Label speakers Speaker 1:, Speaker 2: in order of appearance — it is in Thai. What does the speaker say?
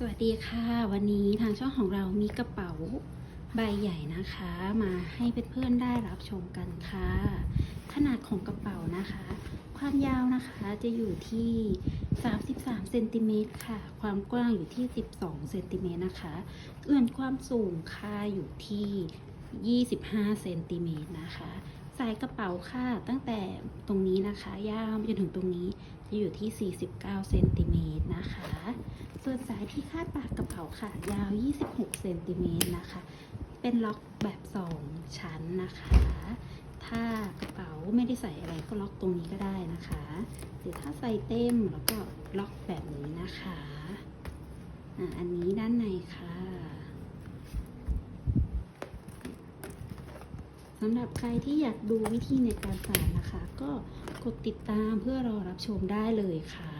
Speaker 1: สวัสดีค่ะ วันนี้ทางช่องของเรามีกระเป๋าใบใหญ่นะคะ มาให้เพื่อนๆได้รับชมกันค่ะ ขนาดของกระเป๋านะคะ ความยาวนะคะจะอยู่ที่ 33เซนติเมตรค่ะ ความกว้างอยู่ที่ 12เซนติเมตรนะคะเอื่อนความสูงค่ะอยู่ที่ 25เซนติเมตรนะคะสายกระเป๋าค่ะตั้งแต่ตรงนี้นะคะ ยาวไปจนถึงตรงนี้จะอยู่ที่ 49เซนติเมตรนะคะ สายที่คาดปากกระเป๋าค่ะ ยาว 26 เซนติเมตรนะคะ เป็นล็อกแบบ 2 ชั้นนะคะ ถ้ากระเป๋าไม่ได้ใส่อะไรก็ล็อกตรงนี้ก็ได้นะคะหรือถ้าใส่เต็มแล้วก็ล็อกแบบนี้นะคะอ,ะอันนี้ด้านในค่ะสำหรับใครที่อยากดูวิธีในการใส่นะคะ ก็กดติดตามเพื่อรอรับชมได้เลยค่ะ